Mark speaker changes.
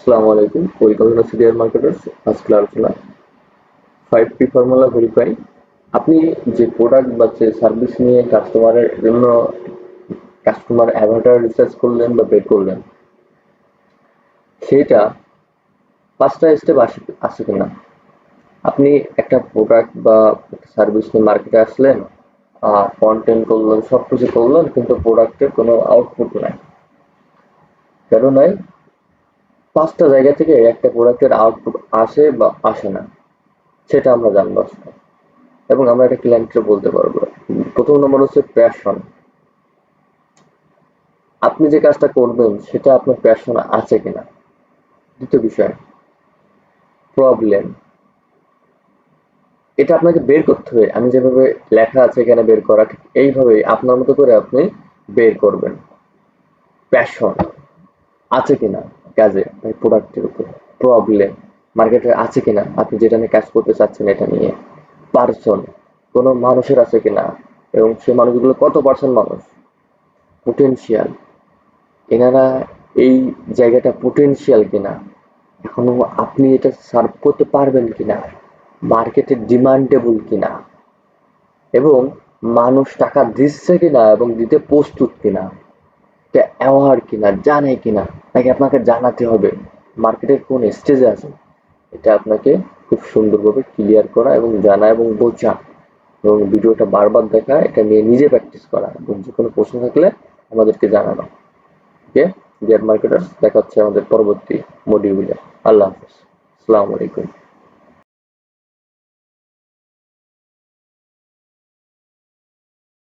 Speaker 1: আসসালামু আলাইকুম। পরিকল্পনা মার্কেটার্স আলোচনা ফাইভ পি ফর্মুলা ভেরিফাই আপনি যে প্রোডাক্ট বা যে সার্ভিস নিয়ে কাস্টমারের জন্য কাস্টমার রিসার্চ করলেন বা করলেন, সেটা পাঁচটা স্টেপ আসে আসে কিনা? আপনি একটা প্রোডাক্ট বা সার্ভিস নিয়ে মার্কেটে আসলেন কন্টেন্ট করলেন সব কিছু করলেন, কিন্তু প্রোডাক্টের কোনো আউটপুট নাই। কেন নাই? পাঁচটা জায়গা থেকে একটা প্রোডাক্টের আউটপুট আসে বা আসে না। সেটা আমরা জানব এবং আমরা এটা ক্লায়েন্টকে বলতে পারব। প্রথম নম্বর হচ্ছে প্যাশন আপনি যে কাজটা করবেন, সেটা আপনার প্যাশন আছে কিনা? দ্বিতীয় বিষয় প্রবলেম এটা আপনাকে বের করতে হবে। আমি যেভাবে লেখা আছে এখানে বের করা এইভাবে আপনার মতো করে আপনি বের করবেন। প্যাশন আছে কিনা? কাজে ভাই প্রোডাক্টের উপর প্রবলেম মার্কেটে আছে কিনা, আপনি যেটা নিয়ে কাজ করতে চাচ্ছেন এটা নিয়ে পার্সন কোনো মানুষের আছে কিনা, এবং সেই মানুষগুলো কত পার্সেন্ট মানুষ? পোটেনশিয়াল এনারা এই জায়গাটা পোটেনশিয়াল কিনা, এখনও আপনি এটা সার্ভ করতে পারবেন কিনা মার্কেটে ডিমান্ডেবল কিনা, এবং মানুষ টাকা দিচ্ছে কিনা এবং দিতে প্রস্তুত কিনা, এটা অ্যাওয়ার কিনা, জানে কিনা নাকি আপনাকে জানাতে হবে? মার্কেটের কোন স্টেজে আছে এটা আপনাকে খুব সুন্দরভাবে ক্লিয়ার করা এবং জানা এবং বোঝা। এবং ভিডিওটা বারবার দেখা, এটা নিয়ে নিজে প্র্যাকটিস করা এবং যে কোনো প্রশ্ন থাকলে আমাদেরকে জানানো। ওকে ডিয়ার মার্কেটার দেখা হচ্ছে আমাদের পরবর্তী মডিউলে আল্লাহ হাফিজ। আসসালামু আলাইকুম।